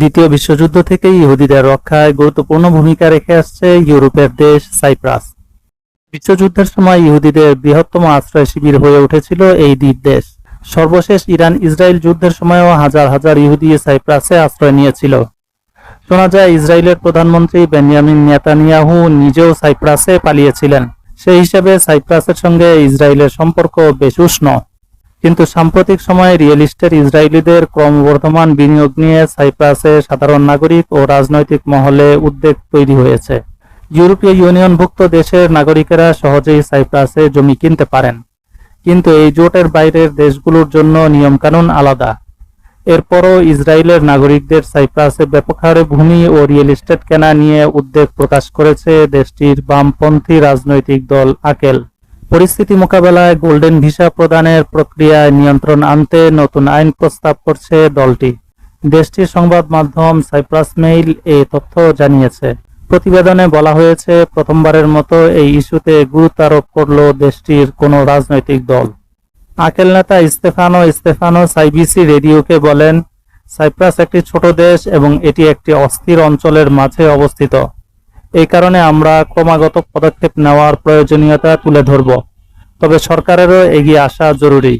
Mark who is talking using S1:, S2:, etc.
S1: দ্বিতীয় বিশ্বযুদ্ধ থেকে ইহুদিদের রক্ষায় গুরুত্বপূর্ণ ভূমিকা রেখে আসছে ইউরোপের দেশ সাইপ্রাস বিশ্বযুদ্ধের সময় ইহুদিদের বৃহত্তম আশ্রয় শিবির হয়ে উঠেছিল এই দ্বীপ দেশ সর্বশেষ ইরান ইসরায়েল যুদ্ধের সময়ও হাজার হাজার ইহুদি সাইপ্রাসে আশ্রয় নিয়েছিল শোনা যায় ইসরায়েলের প্রধানমন্ত্রী বেনিয়ামিন নেতানিয়াহু নিজেও সাইপ্রাসে পালিয়েছিলেন সেই হিসেবে সাইপ্রাসের সঙ্গে ইসরায়েলের সম্পর্ক বেশ উষ্ণ কিন্তু সাম্প্রতিক সময়ে রিয়েল ইস্টেট ইসরায়েলিদের ক্রমবর্ধমান বিনিয়োগ নিয়ে সাইপ্রাসে সাধারণ নাগরিক ও রাজনৈতিক মহলে উদ্বেগ তৈরি হয়েছে ইউরোপীয় ইউনিয়নভুক্ত দেশের নাগরিকেরা সহজেই সাইপ্রাসে জমি কিনতে পারেন কিন্তু এই জোটের বাইরের দেশগুলোর জন্য নিয়মকানুন আলাদা এরপরও ইসরায়েলের নাগরিকদের সাইপ্রাসে ব্যাপক হারে ভূমি ও রিয়েল ইস্টেট কেনা নিয়ে উদ্বেগ প্রকাশ করেছে দেশটির বামপন্থী রাজনৈতিক দল আকেল পরিস্থিতি মোকাবেলায় গোল্ডেন ভিসা প্রদানের প্রক্রিয়ায় নিয়ন্ত্রণ আনতে নতুন আইন প্রস্তাব করছে দলটি দেশটির সংবাদ মাধ্যম সাইপ্রাস মেইল এই তথ্য জানিয়েছে প্রতিবেদনে বলা হয়েছে প্রথমবারের মতো এই ইস্যুতে আরোপ করল দেশটির কোনো রাজনৈতিক দল আকেল নেতা ইস্তেফানো ইস্তেফানো সাইবিসি রেডিওকে বলেন সাইপ্রাস একটি ছোট দেশ এবং এটি একটি অস্থির অঞ্চলের মাঝে অবস্থিত এই কারণে আমরা ক্রমাগত পদক্ষেপ নেওয়ার প্রয়োজনীয়তা তুলে ধরব তবে সরকারেরও এগিয়ে আসা জরুরি